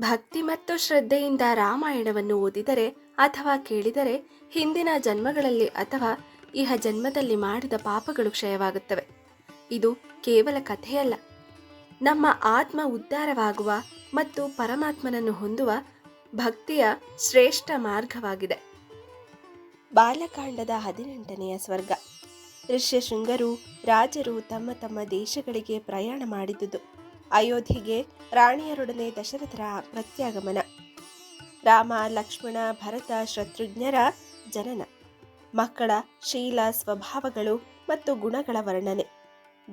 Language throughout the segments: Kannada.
ಭಕ್ತಿ ಮತ್ತು ಶ್ರದ್ಧೆಯಿಂದ ರಾಮಾಯಣವನ್ನು ಓದಿದರೆ ಅಥವಾ ಕೇಳಿದರೆ ಹಿಂದಿನ ಜನ್ಮಗಳಲ್ಲಿ ಅಥವಾ ಇಹ ಜನ್ಮದಲ್ಲಿ ಮಾಡಿದ ಪಾಪಗಳು ಕ್ಷಯವಾಗುತ್ತವೆ. ಇದು ಕೇವಲ ಕಥೆಯಲ್ಲ. ನಮ್ಮ ಆತ್ಮ ಉದ್ಧಾರವಾಗುವ ಮತ್ತು ಪರಮಾತ್ಮನನ್ನು ಹೊಂದುವ ಭಕ್ತಿಯ ಶ್ರೇಷ್ಠ ಮಾರ್ಗವಾಗಿದೆ. ಬಾಲಕಾಂಡದ ಹದಿನೆಂಟನೆಯ ಸ್ವರ್ಗ. ಋಷ್ಯಶೃಂಗರು ರಾಜರು ತಮ್ಮ ತಮ್ಮ ದೇಶಗಳಿಗೆ ಪ್ರಯಾಣ ಮಾಡಿದುದು. ಅಯೋಧ್ಯೆಗೆ ರಾಣಿಯರೊಡನೆ ದಶರಥರ ಪ್ರತ್ಯಾಗಮನ. ರಾಮ, ಲಕ್ಷ್ಮಣ, ಭರತ, ಶತ್ರುಘ್ನರ ಜನನ. ಮಕ್ಕಳ ಶೀಲ ಸ್ವಭಾವಗಳು ಮತ್ತು ಗುಣಗಳ ವರ್ಣನೆ.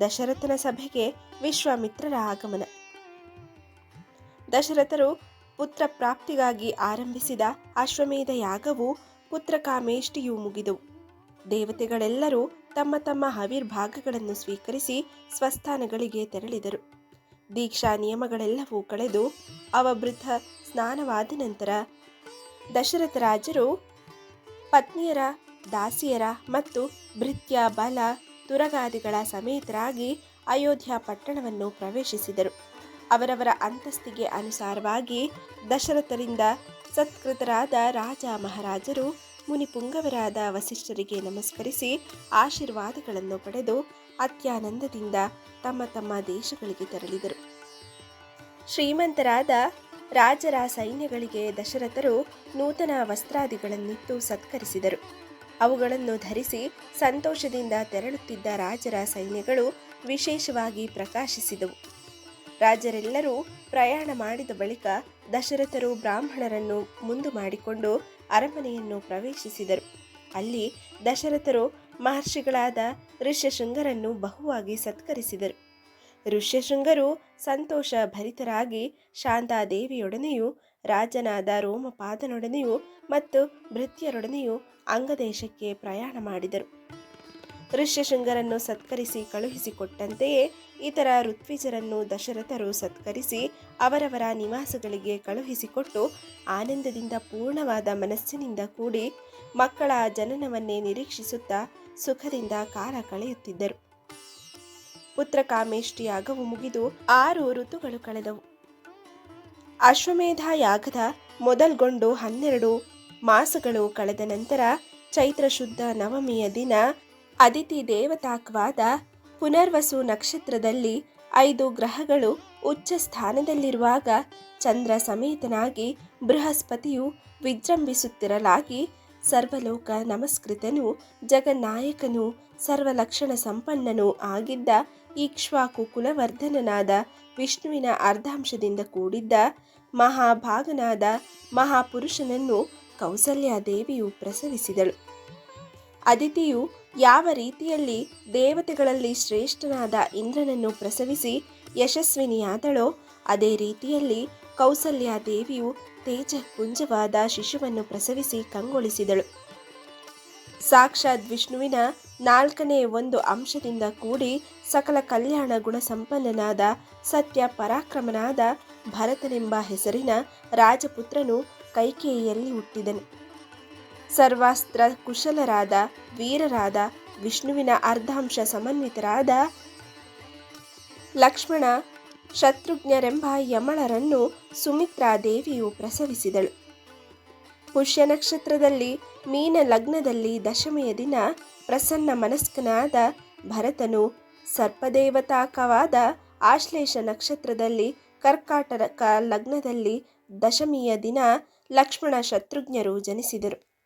ದಶರಥನ ಸಭೆಗೆ ವಿಶ್ವಾಮಿತ್ರರ ಆಗಮನ. ದಶರಥರು ಪುತ್ರ ಪ್ರಾಪ್ತಿಗಾಗಿ ಆರಂಭಿಸಿದ ಅಶ್ವಮೇಧ ಯಾಗವು ಪುತ್ರಕಾಮೇಷ್ಟಿಯು ಮುಗಿದವು. ದೇವತೆಗಳೆಲ್ಲರೂ ತಮ್ಮ ತಮ್ಮ ಹವಿರ್ಭಾಗಗಳನ್ನು ಸ್ವೀಕರಿಸಿ, ಸ್ವಸ್ಥಾನಗಳಿಗೆ ತೆರಳಿದರು. ದೀಕ್ಷಾ ನಿಯಮಗಳೆಲ್ಲವೂ ಕಳೆದು ಅವಭೃತ ಸ್ನಾನವಾದ ನಂತರ ದಶರಥ ರಾಜರು ಪತ್ನಿಯರ, ದಾಸಿಯರ ಮತ್ತು ಭೃತ್ಯ ಬಲ ತುರಗಾದಿಗಳ ಸಮೇತರಾಗಿ ಅಯೋಧ್ಯ ಪಟ್ಟಣವನ್ನು ಪ್ರವೇಶಿಸಿದರು. ಅವರವರ ಅಂತಸ್ತಿಗೆ ಅನುಸಾರವಾಗಿ ದಶರಥರಿಂದ ಸತ್ಕೃತರಾದ ರಾಜ ಮಹಾರಾಜರು ಮುನಿಪುಂಗವರಾದ ವಸಿಷ್ಠರಿಗೆ ನಮಸ್ಕರಿಸಿ ಆಶೀರ್ವಾದಗಳನ್ನು ಪಡೆದು ಅತ್ಯಾನಂದದಿಂದ ತಮ್ಮ ತಮ್ಮ ದೇಶಗಳಿಗೆ ತೆರಳಿದರು. ಶ್ರೀಮಂತರಾದ ರಾಜರ ಸೈನ್ಯಗಳಿಗೆ ದಶರಥರು ನೂತನ ವಸ್ತ್ರಾದಿಗಳನ್ನಿತ್ತು ಸತ್ಕರಿಸಿದರು. ಅವುಗಳನ್ನು ಧರಿಸಿ ಸಂತೋಷದಿಂದ ತೆರಳುತ್ತಿದ್ದ ರಾಜರ ಸೈನ್ಯಗಳು ವಿಶೇಷವಾಗಿ ಪ್ರಕಾಶಿಸಿದವು. ರಾಜರೆಲ್ಲರೂ ಪ್ರಯಾಣ ಮಾಡಿದ ಬಳಿಕ ದಶರಥರು ಬ್ರಾಹ್ಮಣರನ್ನು ಮುಂದು ಮಾಡಿಕೊಂಡು ಅರಮನೆಯನ್ನು ಪ್ರವೇಶಿಸಿದರು. ಅಲ್ಲಿ ದಶರಥರು ಮಹರ್ಷಿಗಳಾದ ಋಷ್ಯಶೃಂಗರನ್ನು ಬಹುವಾಗಿ ಸತ್ಕರಿಸಿದರು. ಋಷ್ಯಶೃಂಗರು ಸಂತೋಷ ಭರಿತರಾಗಿ ಶಾಂತಾದೇವಿಯೊಡನೆಯೂ, ರಾಜನಾದ ರೋಮಪಾದನೊಡನೆಯೂ ಮತ್ತು ಭೃತ್ಯರೊಡನೆಯೂ ಅಂಗದೇಶಕ್ಕೆ ಪ್ರಯಾಣ ಮಾಡಿದರು. ಋಷ್ಯಶೃಂಗರನ್ನು ಸತ್ಕರಿಸಿ ಕಳುಹಿಸಿಕೊಟ್ಟಂತೆಯೇ ಇತರ ಋತ್ವಿಜರನ್ನು ದಶರಥರು ಸತ್ಕರಿಸಿ ಅವರವರ ನಿವಾಸಗಳಿಗೆ ಕಳುಹಿಸಿಕೊಟ್ಟು ಆನಂದದಿಂದ ಪೂರ್ಣವಾದ ಮನಸ್ಸಿನಿಂದ ಕೂಡಿ ಮಕ್ಕಳ ಜನನವನ್ನೇ ನಿರೀಕ್ಷಿಸುತ್ತಾ ಸುಖದಿಂದ ಕಾಲ ಕಳೆಯುತ್ತಿದ್ದರು. ಪುತ್ರ ಯಾಗವು ಮುಗಿದು ಆರು ಋತುಗಳು ಕಳೆದವು. ಅಶ್ವಮೇಧ ಯಾಗದ ಮೊದಲ್ಗೊಂಡು ಹನ್ನೆರಡು ಮಾಸಗಳು ಕಳೆದ ನಂತರ ಚೈತ್ರ ಶುದ್ಧ ನವಮಿಯ ದಿನ ಅದಿತಿ ದೇವತಾಕ್ವಾದ ಪುನರ್ವಸು ನಕ್ಷತ್ರದಲ್ಲಿ ಐದು ಗ್ರಹಗಳು ಉಚ್ಚ ಸ್ಥಾನದಲ್ಲಿರುವಾಗ ಚಂದ್ರ ಸಮೇತನಾಗಿ ಬೃಹಸ್ಪತಿಯು ವಿಜೃಂಭಿಸುತ್ತಿರಲಾಗಿ ಸರ್ವಲೋಕ ನಮಸ್ಕೃತನೂ, ಜಗನ್ನಾಯಕನೂ, ಸರ್ವಲಕ್ಷಣ ಸಂಪನ್ನನೂ ಆಗಿದ್ದ ಇಕ್ಷ್ವಾಕು ಕುಲವರ್ಧನನಾದ ವಿಷ್ಣುವಿನ ಅರ್ಧಾಂಶದಿಂದ ಕೂಡಿದ್ದ ಮಹಾಭಾಗನಾದ ಮಹಾಪುರುಷನನ್ನು ಕೌಸಲ್ಯಾದೇವಿಯು ಪ್ರಸವಿಸಿದಳು. ಅದಿತಿಯು ಯಾವ ರೀತಿಯಲ್ಲಿ ದೇವತೆಗಳಲ್ಲಿ ಶ್ರೇಷ್ಠನಾದ ಇಂದ್ರನನ್ನು ಪ್ರಸವಿಸಿ ಯಶಸ್ವಿನಿಯಾದಳೋ, ಅದೇ ರೀತಿಯಲ್ಲಿ ಕೌಸಲ್ಯ ದೇವಿಯು ತೇಜಪುಂಜವಾದ ಶಿಶುವನ್ನು ಪ್ರಸವಿಸಿ ಕಂಗೊಳಿಸಿದಳು. ಸಾಕ್ಷಾತ್ ವಿಷ್ಣುವಿನ ನಾಲ್ಕನೇ ಒಂದು ಅಂಶದಿಂದ ಕೂಡಿ ಸಕಲ ಕಲ್ಯಾಣ ಗುಣ ಸಂಪನ್ನನಾದ ಸತ್ಯ ಪರಾಕ್ರಮನಾದ ಭರತನೆಂಬ ಹೆಸರಿನ ರಾಜಪುತ್ರನು ಕೈಕೇಯಿಯಲ್ಲಿ ಹುಟ್ಟಿದನು. ಸರ್ವಾಸ್ತ್ರ ಕುಶಲರಾದ ವೀರರಾದ ವಿಷ್ಣುವಿನ ಅರ್ಧಾಂಶ ಸಮನ್ವಿತರಾದ ಲಕ್ಷ್ಮಣ ಶತ್ರುಘ್ನರೆಂಬ ಯಮಳರನ್ನು ಸುಮಿತ್ರಾ ದೇವಿಯು ಪ್ರಸವಿಸಿದಳು. ಪುಷ್ಯ ನಕ್ಷತ್ರದಲ್ಲಿ ಮೀನ ಲಗ್ನದಲ್ಲಿ ದಶಮಿಯ ದಿನ ಪ್ರಸನ್ನ ಮನಸ್ಕನಾದ ಭರತನು ಸರ್ಪದೇವತಾಕವಾದ ಆಶ್ಲೇಷ ನಕ್ಷತ್ರದಲ್ಲಿ ಕರ್ಕಾಟಕ ಲಗ್ನದಲ್ಲಿ ದಶಮಿಯ ದಿನ ಲಕ್ಷ್ಮಣ ಶತ್ರುಘ್ನರು ಜನಿಸಿದರು.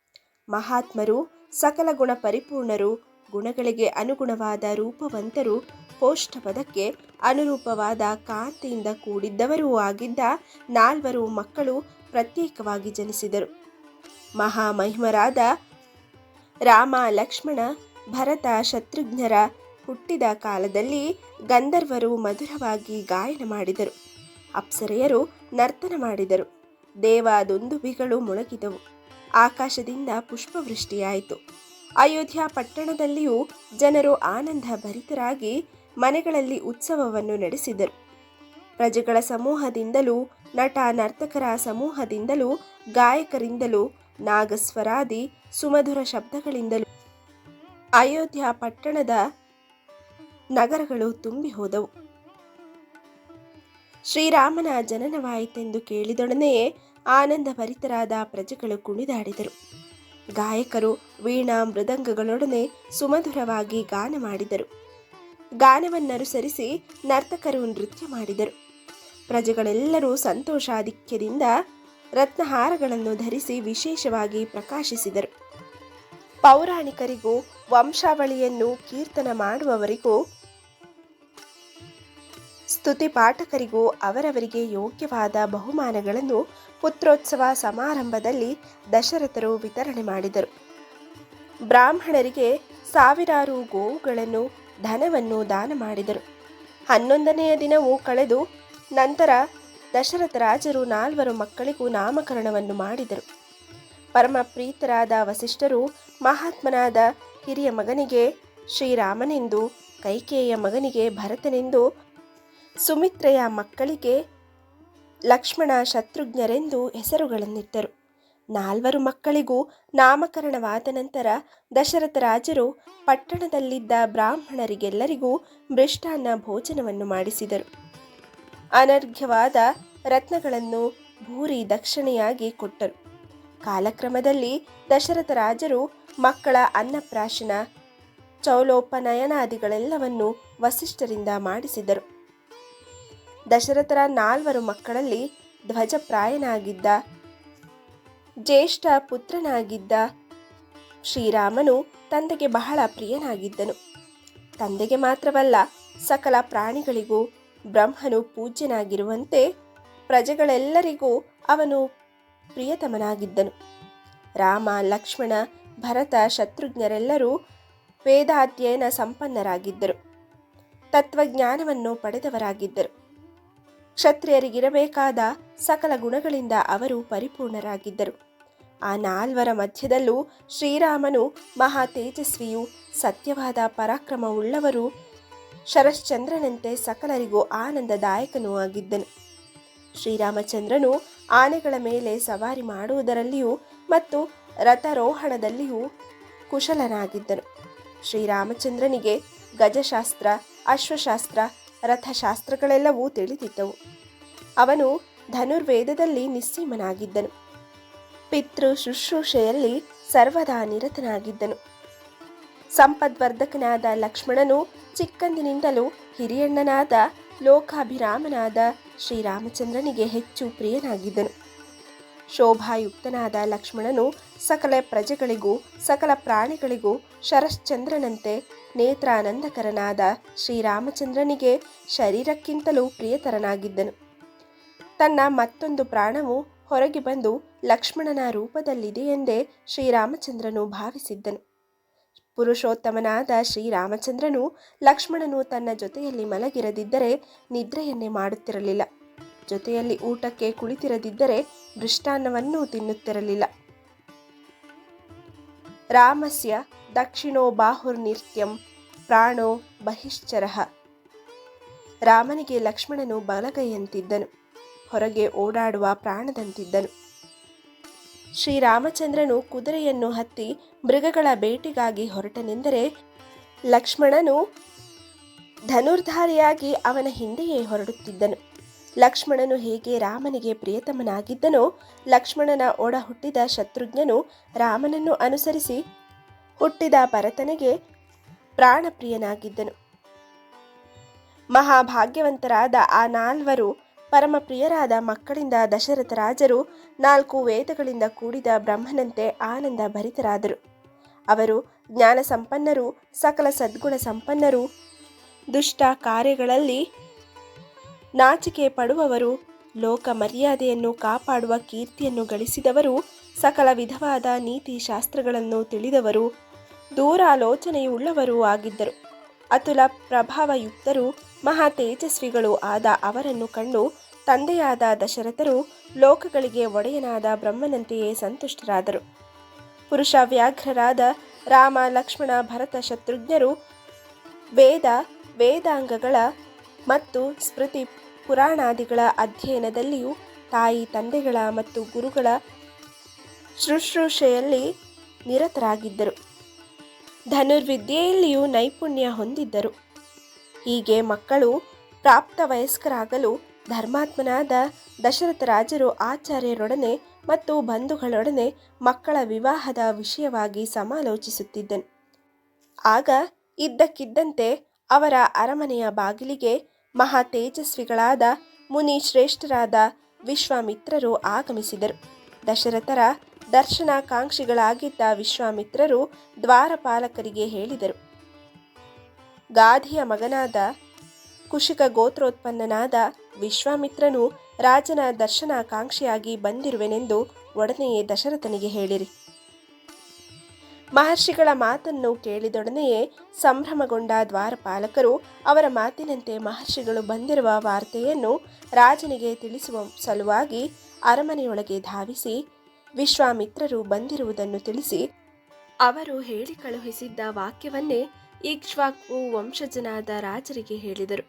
ಮಹಾತ್ಮರು ಸಕಲ ಗುಣ ಪರಿಪೂರ್ಣರು ಗುಣಗಳಿಗೆ ಅನುಗುಣವಾದ ರೂಪವಂತರು ಪೋಷ್ಟಪದಕ್ಕೆ ಅನುರೂಪವಾದ ಕಾಂತಿಯಿಂದ ಕೂಡಿದ್ದವರೂ ಆಗಿದ್ದ ನಾಲ್ವರು ಮಕ್ಕಳು ಪ್ರತ್ಯೇಕವಾಗಿ ಜನಿಸಿದರು. ಮಹಾಮಹಿಮರಾದ ರಾಮ ಲಕ್ಷ್ಮಣ ಭರತ ಶತ್ರುಘ್ನರ ಹುಟ್ಟಿದ ಕಾಲದಲ್ಲಿ ಗಂಧರ್ವರು ಮಧುರವಾಗಿ ಗಾಯನ ಮಾಡಿದರು. ಅಪ್ಸರೆಯರು ನರ್ತನ ಮಾಡಿದರು. ದೇವಾದುಂದುಬಿಗಳು ಮೊಳಗಿದವು. ಆಕಾಶದಿಂದ ಪುಷ್ಪವೃಷ್ಟಿಯಾಯಿತು. ಅಯೋಧ್ಯ ಪಟ್ಟಣದಲ್ಲಿಯೂ ಜನರು ಆನಂದ ಭರಿತರಾಗಿ ಮನೆಗಳಲ್ಲಿ ಉತ್ಸವವನ್ನು ನಡೆಸಿದರು. ಪ್ರಜೆಗಳ ಸಮೂಹದಿಂದಲೂ, ನಟ ನರ್ತಕರ ಸಮೂಹದಿಂದಲೂ, ಗಾಯಕರಿಂದಲೂ, ನಾಗಸ್ವರಾದಿ, ಸುಮಧುರ ಶಬ್ದಗಳಿಂದಲೂ ಅಯೋಧ್ಯ ಪಟ್ಟಣದ ನಗರಗಳು ತುಂಬಿ ಹೋದವು. ಶ್ರೀರಾಮನ ಜನನವಾಯಿತೆಂದು ಕೇಳಿದೊಡನೆಯೇ ಆನಂದಭರಿತರಾದ ಪ್ರಜೆಗಳು ಕುಣಿದಾಡಿದರು. ಗಾಯಕರು ವೀಣಾ ಮೃದಂಗಗಳೊಡನೆ ಸುಮಧುರವಾಗಿ ಗಾನ ಮಾಡಿದರು. ಗಾನವನ್ನನುಸರಿಸಿ ನರ್ತಕರು ನೃತ್ಯ ಮಾಡಿದರು. ಪ್ರಜೆಗಳೆಲ್ಲರೂ ಸಂತೋಷಾಧಿಕ್ಯದಿಂದ ರತ್ನಹಾರಗಳನ್ನು ಧರಿಸಿ ವಿಶೇಷವಾಗಿ ಪ್ರಕಾಶಿಸಿದರು. ಪೌರಾಣಿಕರಿಗೂ ವಂಶಾವಳಿಯನ್ನು ಕೀರ್ತನ ಮಾಡುವವರಿಗೂ, ಸ್ತುತಿ ಪಾಠಕರಿಗೂ ಅವರವರಿಗೆ ಯೋಗ್ಯವಾದ ಬಹುಮಾನಗಳನ್ನು ಪುತ್ರೋತ್ಸವ ಸಮಾರಂಭದಲ್ಲಿ ದಶರಥರು ವಿತರಣೆ ಮಾಡಿದರು. ಬ್ರಾಹ್ಮಣರಿಗೆ ಸಾವಿರಾರು ಗೋವುಗಳನ್ನು, ಧನವನ್ನು ದಾನ ಮಾಡಿದರು. ಹನ್ನೊಂದನೆಯ ದಿನವೂ ಕಳೆದು ನಂತರ ದಶರಥ ರಾಜರು ನಾಲ್ವರು ಮಕ್ಕಳಿಗೂ ನಾಮಕರಣವನ್ನು ಮಾಡಿದರು. ಪರಮ ಪ್ರೀತರಾದ ವಸಿಷ್ಠರು, ಮಹಾತ್ಮನಾದ ಹಿರಿಯ ಮಗನಿಗೆ ಶ್ರೀರಾಮನೆಂದು, ಕೈಕೇಯ ಮಗನಿಗೆ ಭರತನೆಂದು, ಸುಮಿತ್ರೆಯ ಮಕ್ಕಳಿಗೆ ಲಕ್ಷ್ಮಣ ಶತ್ರುಘ್ನರೆಂದು ಹೆಸರುಗಳನ್ನಿಟ್ಟರು. ನಾಲ್ವರು ಮಕ್ಕಳಿಗೂ ನಾಮಕರಣವಾದ ನಂತರ ದಶರಥ ರಾಜರು ಪಟ್ಟಣದಲ್ಲಿದ್ದ ಬ್ರಾಹ್ಮಣರಿಗೆಲ್ಲರಿಗೂ ಮೃಷ್ಟಾನ್ನ ಭೋಜನವನ್ನು ಮಾಡಿಸಿದರು. ಅನರ್ಘ್ಯವಾದ ರತ್ನಗಳನ್ನು ಭೂರಿ ದಕ್ಷಿಣೆಯಾಗಿ ಕೊಟ್ಟರು. ಕಾಲಕ್ರಮದಲ್ಲಿ ದಶರಥ ರಾಜರು ಮಕ್ಕಳ ಅನ್ನಪ್ರಾಶನ, ಚೌಲೋಪನಯನಾದಿಗಳೆಲ್ಲವನ್ನು ವಸಿಷ್ಠರಿಂದ ಮಾಡಿಸಿದರು. ದಶರಥರ ನಾಲ್ವರು ಮಕ್ಕಳಲ್ಲಿ ಧ್ವಜಪ್ರಾಯನಾಗಿದ್ದ, ಜ್ಯೇಷ್ಠ ಪುತ್ರನಾಗಿದ್ದ ಶ್ರೀರಾಮನು ತಂದೆಗೆ ಬಹಳ ಪ್ರಿಯನಾಗಿದ್ದನು. ತಂದೆಗೆ ಮಾತ್ರವಲ್ಲ, ಸಕಲ ಪ್ರಾಣಿಗಳಿಗೂ ಬ್ರಹ್ಮನು ಪೂಜ್ಯನಾಗಿರುವಂತೆ ಪ್ರಜೆಗಳೆಲ್ಲರಿಗೂ ಅವನು ಪ್ರಿಯತಮನಾಗಿದ್ದನು. ರಾಮ, ಲಕ್ಷ್ಮಣ, ಭರತ, ಶತ್ರುಘ್ನರೆಲ್ಲರೂ ವೇದಾಧ್ಯಯನ ಸಂಪನ್ನರಾಗಿದ್ದರು. ತತ್ವಜ್ಞಾನವನ್ನು ಪಡೆದವರಾಗಿದ್ದರು. ಕ್ಷತ್ರಿಯರಿಗಿರಬೇಕಾದ ಸಕಲ ಗುಣಗಳಿಂದ ಅವರು ಪರಿಪೂರ್ಣರಾಗಿದ್ದರು. ಆ ನಾಲ್ವರ ಮಧ್ಯದಲ್ಲೂ ಶ್ರೀರಾಮನು ಮಹಾ ತೇಜಸ್ವಿಯು, ಸತ್ಯವಾದ ಪರಾಕ್ರಮವುಳ್ಳವರು, ಶರಶ್ಚಂದ್ರನಂತೆ ಸಕಲರಿಗೂ ಆನಂದದಾಯಕನೂ ಆಗಿದ್ದನು. ಶ್ರೀರಾಮಚಂದ್ರನು ಆನೆಗಳ ಮೇಲೆ ಸವಾರಿ ಮಾಡುವುದರಲ್ಲಿಯೂ ಮತ್ತು ರಥಾರೋಹಣದಲ್ಲಿಯೂ ಕುಶಲನಾಗಿದ್ದನು. ಶ್ರೀರಾಮಚಂದ್ರನಿಗೆ ಗಜಶಾಸ್ತ್ರ, ಅಶ್ವಶಾಸ್ತ್ರ ರಥಶಾಸ್ತ್ರಗಳೆಲ್ಲವೂ ತಿಳಿದಿದ್ದವು. ಅವನು ಧನುರ್ವೇದದಲ್ಲಿ ನಿಸ್ಸೀಮನಾಗಿದ್ದನು. ಪಿತೃ ಶುಶ್ರೂಷೆಯಲ್ಲಿ ಸರ್ವದಾ ನಿರತನಾಗಿದ್ದನು. ಸಂಪದ್ವರ್ಧಕನಾದ ಲಕ್ಷ್ಮಣನು ಚಿಕ್ಕಂದಿನಿಂದಲೂ ಹಿರಿಯಣ್ಣನಾದ ಲೋಕಾಭಿರಾಮನಾದ ಶ್ರೀರಾಮಚಂದ್ರನಿಗೆ ಹೆಚ್ಚು ಪ್ರಿಯನಾಗಿದ್ದನು. ಶೋಭಾಯುಕ್ತನಾದ ಲಕ್ಷ್ಮಣನು ಸಕಲ ಪ್ರಜೆಗಳಿಗೂ, ಸಕಲ ಪ್ರಾಣಿಗಳಿಗೂ ಶರಶ್ಚಂದ್ರನಂತೆ ನೇತ್ರಾನಂದಕರನಾದ ಶ್ರೀರಾಮಚಂದ್ರನಿಗೆ ಶರೀರಕ್ಕಿಂತಲೂ ಪ್ರಿಯತರನಾಗಿದ್ದನು. ತನ್ನ ಮತ್ತೊಂದು ಪ್ರಾಣವು ಹೊರಗೆ ಬಂದು ಲಕ್ಷ್ಮಣನ ರೂಪದಲ್ಲಿದೆ ಎಂದೇ ಶ್ರೀರಾಮಚಂದ್ರನು ಭಾವಿಸಿದ್ದನು. ಪುರುಷೋತ್ತಮನಾದ ಶ್ರೀರಾಮಚಂದ್ರನು ಲಕ್ಷ್ಮಣನು ತನ್ನ ಜೊತೆಯಲ್ಲಿ ಮಲಗಿರದಿದ್ದರೆ ನಿದ್ರೆಯನ್ನೇ ಮಾಡುತ್ತಿರಲಿಲ್ಲ. ಜೊತೆಯಲ್ಲಿ ಊಟಕ್ಕೆ ಕುಳಿತಿರದಿದ್ದರೆ ಮೃಷ್ಟಾನ್ನವನ್ನೂ ತಿನ್ನುತ್ತಿರಲಿಲ್ಲ. ರಾಮಸ್ಯ ದಕ್ಷಿಣೋ ಬಾಹುರ್ನಿತ್ಯಂ ಪ್ರಾಣೋ ಬಹಿಶ್ಚರಃ. ರಾಮನಿಗೆ ಲಕ್ಷ್ಮಣನು ಬಲಗೈಯಂತಿದ್ದನು, ಹೊರಗೆ ಓಡಾಡುವ ಪ್ರಾಣದಂತಿದ್ದನು. ಶ್ರೀರಾಮಚಂದ್ರನು ಕುದುರೆಯನ್ನು ಹತ್ತಿ ಮೃಗಗಳ ಬೇಟೆಗಾಗಿ ಹೊರಟನೆಂದರೆ ಲಕ್ಷ್ಮಣನು ಧನುರ್ಧಾರಿಯಾಗಿ ಅವನ ಹಿಂದೆಯೇ ಹೊರಡುತ್ತಿದ್ದನು. ಲಕ್ಷ್ಮಣನು ಹೇಗೆ ರಾಮನಿಗೆ ಪ್ರಿಯತಮನಾಗಿದ್ದನೋ, ಲಕ್ಷ್ಮಣನ ಒಡ ಹುಟ್ಟಿದ ಶತ್ರುಘ್ನನು ರಾಮನನ್ನು ಅನುಸರಿಸಿ ಹುಟ್ಟಿದ ಭರತನಿಗೆ ಪ್ರಾಣಪ್ರಿಯನಾಗಿದ್ದನು. ಮಹಾಭಾಗ್ಯವಂತರಾದ ಆ ನಾಲ್ವರು ಪರಮಪ್ರಿಯರಾದ ಮಕ್ಕಳಿಂದ ದಶರಥ ರಾಜರು ನಾಲ್ಕು ವೇದಗಳಿಂದ ಕೂಡಿದ ಬ್ರಹ್ಮನಂತೆ ಆನಂದ ಭರಿತರಾದರು. ಅವರು ಜ್ಞಾನ ಸಂಪನ್ನರು ಸಕಲ ಸದ್ಗುಣ ಸಂಪನ್ನರು. ದುಷ್ಟ ಕಾರ್ಯಗಳಲ್ಲಿ ನಾಚಿಕೆ ಪಡುವವರು, ಲೋಕ ಮರ್ಯಾದೆಯನ್ನು ಕಾಪಾಡುವ ಕೀರ್ತಿಯನ್ನು ಗಳಿಸಿದವರು, ಸಕಲ ವಿಧವಾದ ನೀತಿ ಶಾಸ್ತ್ರಗಳನ್ನು ತಿಳಿದವರು ದೂರಾಲೋಚನೆಯುಳ್ಳವರೂ ಆಗಿದ್ದರು. ಅತುಲ ಪ್ರಭಾವಯುಕ್ತರು, ಮಹಾ ತೇಜಸ್ವಿಗಳು ಆದ ಅವರನ್ನು ಕಂಡು ತಂದೆಯಾದ ದಶರಥರು ಲೋಕಗಳಿಗೆ ಒಡೆಯನಾದ ಬ್ರಹ್ಮನಂತೆಯೇ ಸಂತುಷ್ಟರಾದರು. ಪುರುಷ ವ್ಯಾಘ್ರರಾದ ರಾಮ, ಲಕ್ಷ್ಮಣ, ಭರತ ಶತ್ರುಘ್ನರು ವೇದ, ವೇದಾಂಗಗಳ ಮತ್ತು ಸ್ಮೃತಿ ಪುರಾಣಾದಿಗಳ ಅಧ್ಯಯನದಲ್ಲಿಯೂ ತಾಯಿ, ತಂದೆಗಳ ಮತ್ತು ಗುರುಗಳ ಶುಶ್ರೂಷೆಯಲ್ಲಿ ನಿರತರಾಗಿದ್ದರು. ಧನುರ್ವಿದ್ಯೆಯಲ್ಲಿಯೂ ನೈಪುಣ್ಯ ಹೊಂದಿದ್ದರು. ಹೀಗೆ ಮಕ್ಕಳು ಪ್ರಾಪ್ತ ವಯಸ್ಕರಾಗಲು ಧರ್ಮಾತ್ಮನಾದ ದಶರಥ ರಾಜರು ಆಚಾರ್ಯರೊಡನೆ ಮತ್ತು ಬಂಧುಗಳೊಡನೆ ಮಕ್ಕಳ ವಿವಾಹದ ವಿಷಯವಾಗಿ ಸಮಾಲೋಚಿಸುತ್ತಿದ್ದನು. ಆಗ ಇದ್ದಕ್ಕಿದ್ದಂತೆ ಅವರ ಅರಮನೆಯ ಬಾಗಿಲಿಗೆ ಮಹಾ ತೇಜಸ್ವಿಗಳಾದ ಮುನಿ ಶ್ರೇಷ್ಠರಾದ ವಿಶ್ವಾಮಿತ್ರರು ಆಗಮಿಸಿದರು. ದಶರಥರ ದರ್ಶನಾಕಾಂಕ್ಷಿಗಳಾಗಿದ್ದ ವಿಶ್ವಾಮಿತ್ರರು ದ್ವಾರಪಾಲಕರಿಗೆ ಹೇಳಿದರು. ಗಾಧಿಯ ಮಗನಾದ ಕುಶಿಕ ಗೋತ್ರೋತ್ಪನ್ನನಾದ ವಿಶ್ವಾಮಿತ್ರನು ರಾಜನ ದರ್ಶನಾಕಾಂಕ್ಷಿಯಾಗಿ ಬಂದಿರುವೆನೆಂದು ಒಡನೆಯೇ ದಶರಥನಿಗೆ ಹೇಳಿರಿ. ಮಹರ್ಷಿಗಳ ಮಾತನ್ನು ಕೇಳಿದೊಡನೆಯೇ ಸಂಭ್ರಮಗೊಂಡ ದ್ವಾರಪಾಲಕರು ಅವರ ಮಾತಿನಂತೆ ಮಹರ್ಷಿಗಳು ಬಂದಿರುವ ವಾರ್ತೆಯನ್ನು ರಾಜನಿಗೆ ತಿಳಿಸುವ ಸಲುವಾಗಿ ಅರಮನೆಯೊಳಗೆ ಧಾವಿಸಿ ವಿಶ್ವಾಮಿತ್ರರು ಬಂದಿರುವುದನ್ನು ತಿಳಿಸಿ ಅವರು ಹೇಳಿ ಕಳುಹಿಸಿದ್ದ ವಾಕ್ಯವನ್ನೇ ಇಕ್ಷ್ವಾಕು ವಂಶಜನಾದ ರಾಜರಿಗೆ ಹೇಳಿದರು.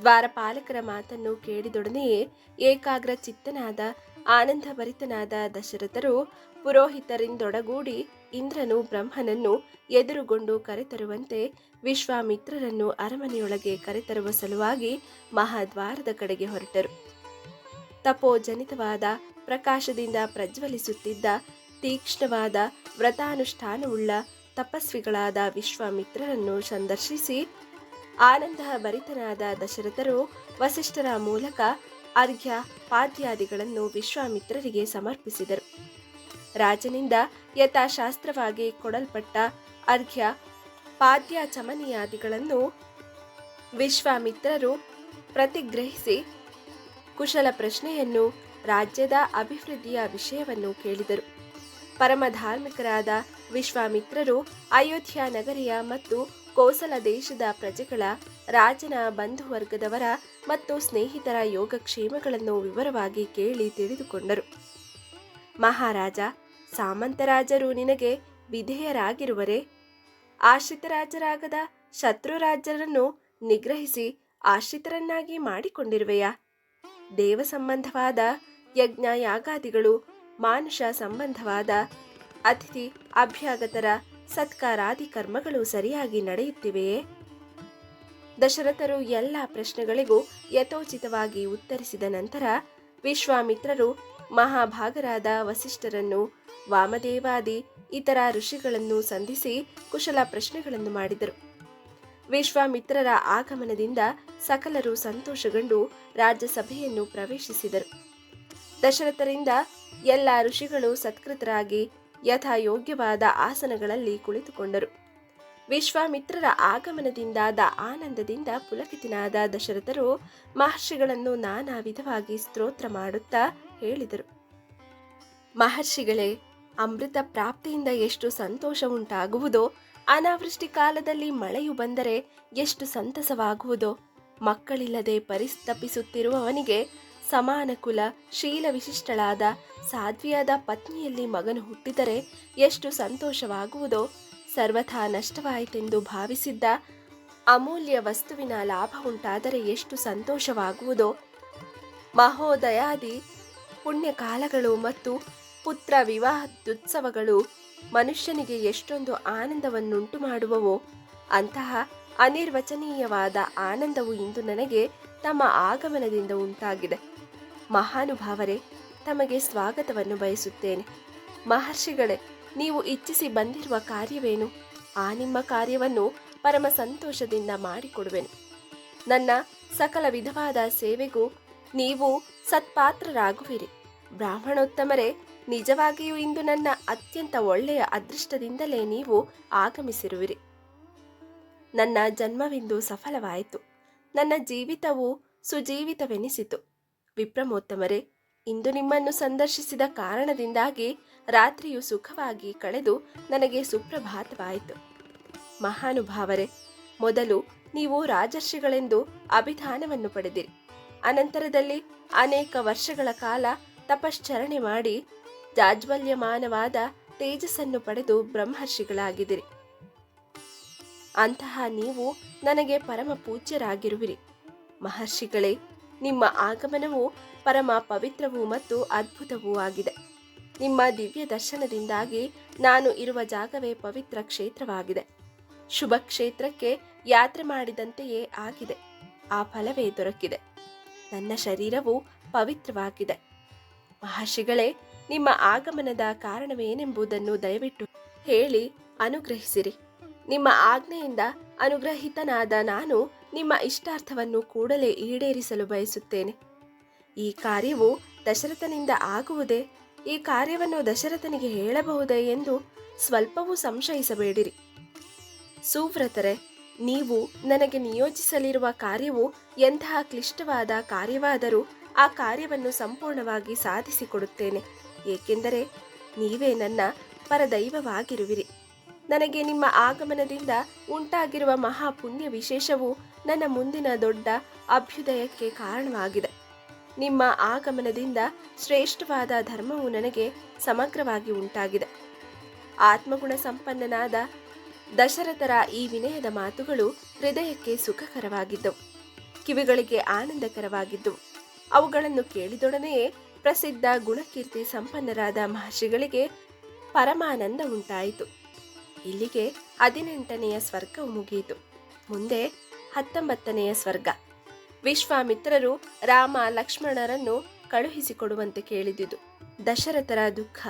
ದ್ವಾರಪಾಲಕರ ಮಾತನ್ನು ಕೇಳಿದೊಡನೆಯೇ ಏಕಾಗ್ರ ಚಿತ್ತನಾದ ಆನಂದಭರಿತನಾದ ದಶರಥರು ಪುರೋಹಿತರಿಂದೊಡಗೂಡಿ ಇಂದ್ರನು ಬ್ರಹ್ಮನನ್ನು ಎದುರುಗೊಂಡು ಕರೆತರುವಂತೆ ವಿಶ್ವಾಮಿತ್ರರನ್ನು ಅರಮನೆಯೊಳಗೆ ಕರೆತರುವ ಸಲುವಾಗಿ ಮಹಾದ್ವಾರದ ಕಡೆಗೆ ಹೊರಟರು. ತಪೋಜನಿತವಾದ ಪ್ರಕಾಶದಿಂದ ಪ್ರಜ್ವಲಿಸುತ್ತಿದ್ದ ತೀಕ್ಷ್ಣವಾದ ವ್ರತಾನುಷ್ಠಾನವುಳ್ಳ ತಪಸ್ವಿಗಳಾದ ವಿಶ್ವಾಮಿತ್ರರನ್ನು ಸಂದರ್ಶಿಸಿ ಆನಂದ ಭರಿತನಾದ ದಶರಥರು ವಸಿಷ್ಠರ ಮೂಲಕ ಅರ್ಘ್ಯ ಪಾದ್ಯಾದಿಗಳನ್ನು ವಿಶ್ವಾಮಿತ್ರರಿಗೆ ಸಮರ್ಪಿಸಿದರು. ರಾಜನಿಂದ ಯಥಾಶಾಸ್ತ್ರವಾಗಿ ಕೊಡಲ್ಪಟ್ಟ ಅರ್ಘ್ಯ ಪಾದ್ಯ ಚಮನಿಯಾದಿಗಳನ್ನು ವಿಶ್ವಾಮಿತ್ರರು ಪ್ರತಿಗ್ರಹಿಸಿ ಕುಶಲ ಪ್ರಶ್ನೆಯನ್ನು ರಾಜ್ಯದ ಅಭಿವೃದ್ಧಿಯ ವಿಷಯವನ್ನು ಕೇಳಿದರು. ಪರಮಧಾರ್ಮಿಕರಾದ ವಿಶ್ವಾಮಿತ್ರರು ಅಯೋಧ್ಯ ನಗರಿಯ ಮತ್ತು ಕೋಸಲ ದೇಶದ ಪ್ರಜೆಗಳ, ರಾಜನ ಬಂಧುವರ್ಗದವರ ಮತ್ತು ಸ್ನೇಹಿತರ ಯೋಗಕ್ಷೇಮಗಳನ್ನು ವಿವರವಾಗಿ ಕೇಳಿ ತಿಳಿದುಕೊಂಡರು. ಮಹಾರಾಜ, ಸಾಮಂತರಾಜರು ನಿನಗೆ ವಿಧೇಯರಾಗಿರುವರೆ? ಆಶ್ರಿತರಾಜರಾಗದ ಶತ್ರುರಾಜರನ್ನು ನಿಗ್ರಹಿಸಿ ಆಶ್ರಿತರನ್ನಾಗಿ ಮಾಡಿಕೊಂಡಿರುವೆಯಾ? ದೇವ ಸಂಬಂಧವಾದ ಯಜ್ಞ ಯಾಗಾದಿಗಳು, ಮಾನುಷ ಸಂಬಂಧವಾದ ಅತಿಥಿ ಅಭ್ಯಾಗತರ ಸತ್ಕಾರಾದಿ ಕರ್ಮಗಳು ಸರಿಯಾಗಿ ನಡೆಯುತ್ತಿವೆಯೇ? ದಶರಥರು ಎಲ್ಲ ಪ್ರಶ್ನೆಗಳಿಗೂ ಯಥೋಚಿತವಾಗಿ ಉತ್ತರಿಸಿದ ನಂತರ ವಿಶ್ವಾಮಿತ್ರರು ಮಹಾಭಾಗರಾದ ವಸಿಷ್ಠರನ್ನು, ವಾಮದೇವಾದಿ, ಇತರ ಋಷಿಗಳನ್ನು ಸಂಧಿಸಿ ಕುಶಲ ಪ್ರಶ್ನೆಗಳನ್ನು ಮಾಡಿದರು. ವಿಶ್ವಾಮಿತ್ರರ ಆಗಮನದಿಂದ ಸಕಲರು ಸಂತೋಷಗೊಂಡು ರಾಜ್ಯಸಭೆಯನ್ನು ಪ್ರವೇಶಿಸಿದರು. ದಶರಥರಿಂದ ಎಲ್ಲ ಋಷಿಗಳು ಸತ್ಕೃತರಾಗಿ ಯಥಾಯೋಗ್ಯವಾದ ಆಸನಗಳಲ್ಲಿ ಕುಳಿತುಕೊಂಡರು. ವಿಶ್ವಾಮಿತ್ರರ ಆಗಮನದಿಂದಾದ ಆನಂದದಿಂದ ಪುಲಕಿತನಾದ ದಶರಥರು ಮಹರ್ಷಿಗಳನ್ನು ನಾನಾ ವಿಧವಾಗಿ ಸ್ತೋತ್ರ ಮಾಡುತ್ತಾ ಹೇಳಿದರು. ಮಹರ್ಷಿಗಳೇ, ಅಮೃತ ಪ್ರಾಪ್ತಿಯಿಂದ ಎಷ್ಟು ಸಂತೋಷ ಉಂಟಾಗುವುದೋ, ಅನಾವೃಷ್ಟಿ ಕಾಲದಲ್ಲಿ ಮಳೆಯು ಬಂದರೆ ಎಷ್ಟು ಸಂತಸವಾಗುವುದೋ, ಮಕ್ಕಳಿಲ್ಲದೆ ಪರಿಸ್ತಪಿಸುತ್ತಿರುವವನಿಗೆ ಸಮಾನ ಕುಲ ಶೀಲ ವಿಶಿಷ್ಟಳಾದ ಸಾಧ್ವಿಯಾದ ಪತ್ನಿಯಲ್ಲಿ ಮಗನು ಹುಟ್ಟಿದರೆ ಎಷ್ಟು ಸಂತೋಷವಾಗುವುದೋ ಸರ್ವಥಾ ನಷ್ಟವಾಯಿತೆಂದು ಭಾವಿಸಿದ್ದ ಅಮೂಲ್ಯ ವಸ್ತುವಿನ ಲಾಭ ಉಂಟಾದರೆ ಎಷ್ಟು ಸಂತೋಷವಾಗುವುದೋ ಮಹೋದಯಾದಿ ಪುಣ್ಯಕಾಲಗಳು ಮತ್ತು ಪುತ್ರ ವಿವಾಹದುತ್ಸವಗಳು ಮನುಷ್ಯನಿಗೆ ಎಷ್ಟೊಂದು ಆನಂದವನ್ನುಂಟು ಮಾಡುವವೋ ಅಂತಹ ಅನಿರ್ವಚನೀಯವಾದ ಆನಂದವು ಇಂದು ನನಗೆ ತಮ್ಮ ಆಗಮನದಿಂದ ಉಂಟಾಗಿದೆ. ಮಹಾನುಭಾವರೇ, ತಮಗೆ ಸ್ವಾಗತವನ್ನು ಬಯಸುತ್ತೇನೆ. ಮಹರ್ಷಿಗಳೇ, ನೀವು ಇಚ್ಛಿಸಿ ಬಂದಿರುವ ಕಾರ್ಯವೇನು? ಆ ನಿಮ್ಮ ಕಾರ್ಯವನ್ನು ಪರಮ ಸಂತೋಷದಿಂದ ಮಾಡಿಕೊಡುವೆನು. ನನ್ನ ಸಕಲ ವಿಧವಾದ ಸೇವೆಗೂ ನೀವು ಸತ್ಪಾತ್ರರಾಗುವಿರಿ. ಬ್ರಾಹ್ಮಣೋತ್ತಮರೇ, ನಿಜವಾಗಿಯೂ ಇಂದು ನನ್ನ ಅತ್ಯಂತ ಒಳ್ಳೆಯ ಅದೃಷ್ಟದಿಂದಲೇ ನೀವು ಆಗಮಿಸಿರುವಿರಿ. ನನ್ನ ಜನ್ಮವಿಂದು ಸಫಲವಾಯಿತು. ನನ್ನ ಜೀವಿತವು ಸುಜೀವಿತವೆನಿಸಿತು. ವಿಪ್ರಮೋತ್ತಮರೇ. ಇಂದು ನಿಮ್ಮನ್ನು ಸಂದರ್ಶಿಸಿದ ಕಾರಣದಿಂದಾಗಿ ರಾತ್ರಿಯು ಸುಖವಾಗಿ ಕಳೆದು ನನಗೆ ಸುಪ್ರಭಾತವಾಯಿತು. ಮಹಾನುಭಾವರೇ, ಮೊದಲು ನೀವು ರಾಜರ್ಷಿಗಳೆಂದು ಅಭಿಧಾನವನ್ನು ಪಡೆದಿರಿ. ಅನಂತರದಲ್ಲಿ ಅನೇಕ ವರ್ಷಗಳ ಕಾಲ ತಪಶ್ಚರಣೆ ಮಾಡಿ ಜಾಜ್ವಲ್ಯಮಾನವಾದ ತೇಜಸ್ಸನ್ನು ಪಡೆದು ಬ್ರಹ್ಮರ್ಷಿಗಳಾಗಿದಿರಿ ಅಂತಹ ನೀವು ನನಗೆ ಪರಮ ಪೂಜ್ಯರಾಗಿರುವಿರಿ ಮಹರ್ಷಿಗಳೇ ನಿಮ್ಮ ಆಗಮನವು ಪರಮ ಪವಿತ್ರವೂ ಮತ್ತು ಅದ್ಭುತವೂ ಆಗಿದೆ. ನಿಮ್ಮ ದಿವ್ಯ ದರ್ಶನದಿಂದಾಗಿ ನಾನು ಇರುವ ಜಾಗವೇ ಪವಿತ್ರ ಕ್ಷೇತ್ರವಾಗಿದೆ. ಶುಭ ಕ್ಷೇತ್ರಕ್ಕೆ ಯಾತ್ರೆ ಮಾಡಿದಂತೆಯೇ ಆಗಿದೆ. ಆ ಫಲವೇ ದೊರಕಿದೆ. ನನ್ನ ಶರೀರವು ಪವಿತ್ರವಾಗಿದೆ. ಮಹರ್ಷಿಗಳೇ, ನಿಮ್ಮ ಆಗಮನದ ಕಾರಣವೇನೆಂಬುದನ್ನು ದಯವಿಟ್ಟು ಹೇಳಿ ಅನುಗ್ರಹಿಸಿರಿ. ನಿಮ್ಮ ಆಜ್ಞೆಯಿಂದ ಅನುಗ್ರಹಿತನಾದ ನಾನು ನಿಮ್ಮ ಇಷ್ಟಾರ್ಥವನ್ನು ಕೂಡಲೇ ಈಡೇರಿಸಲು ಬಯಸುತ್ತೇನೆ. ಈ ಕಾರ್ಯವು ದಶರಥನಿಂದ ಆಗುವುದೇ? ಈ ಕಾರ್ಯವನ್ನು ದಶರಥನಿಗೆ ಹೇಳಬಹುದೇ ಎಂದು ಸ್ವಲ್ಪವೂ ಸಂಶಯಿಸಬೇಡಿರಿ. ಸುವ್ರತರೆ, ನೀವು ನನಗೆ ನಿಯೋಜಿಸಲಿರುವ ಕಾರ್ಯವು ಎಂತಹ ಕ್ಲಿಷ್ಟವಾದ ಕಾರ್ಯವಾದರೂ ಆ ಕಾರ್ಯವನ್ನು ಸಂಪೂರ್ಣವಾಗಿ ಸಾಧಿಸಿಕೊಡುತ್ತೇನೆ. ಏಕೆಂದರೆ ನೀವೇ ನನ್ನ ಪರದೈವವಾಗಿರುವಿರಿ. ನನಗೆ ನಿಮ್ಮ ಆಗಮನದಿಂದ ಉಂಟಾಗಿರುವ ಮಹಾಪುಣ್ಯ ವಿಶೇಷವು ನನ್ನ ಮುಂದಿನ ದೊಡ್ಡ ಅಭ್ಯುದಯಕ್ಕೆ ಕಾರಣವಾಗಿದೆ. ನಿಮ್ಮ ಆಗಮನದಿಂದ ಶ್ರೇಷ್ಠವಾದ ಧರ್ಮವು ನನಗೆ ಸಮಗ್ರವಾಗಿ ಉಂಟಾಗಿದೆ. ಆತ್ಮಗುಣ ಸಂಪನ್ನನಾದ ದಶರಥರ ಈ ವಿನಯದ ಮಾತುಗಳು ಹೃದಯಕ್ಕೆ ಸುಖಕರವಾಗಿದ್ದವು. ಕಿವಿಗಳಿಗೆ ಆನಂದಕರವಾಗಿದ್ದವು. ಅವುಗಳನ್ನು ಕೇಳಿದೊಡನೆಯೇ ಪ್ರಸಿದ್ಧ ಗುಣಕೀರ್ತಿ ಸಂಪನ್ನರಾದ ಮಹರ್ಷಿಗಳಿಗೆ ಪರಮಾನಂದ ಉಂಟಾಯಿತು. ಇಲ್ಲಿಗೆ ಹದಿನೆಂಟನೆಯ ಸ್ವರ್ಗವು ಮುಗಿಯಿತು. ಮುಂದೆ ಹತ್ತೊಂಬತ್ತನೆಯ ಸ್ವರ್ಗ. ವಿಶ್ವಾಮಿತ್ರರು ರಾಮ ಲಕ್ಷ್ಮಣರನ್ನು ಕಳುಹಿಸಿಕೊಡುವಂತೆ ಕೇಳಿದುದು. ದಶರಥರ ದುಃಖ.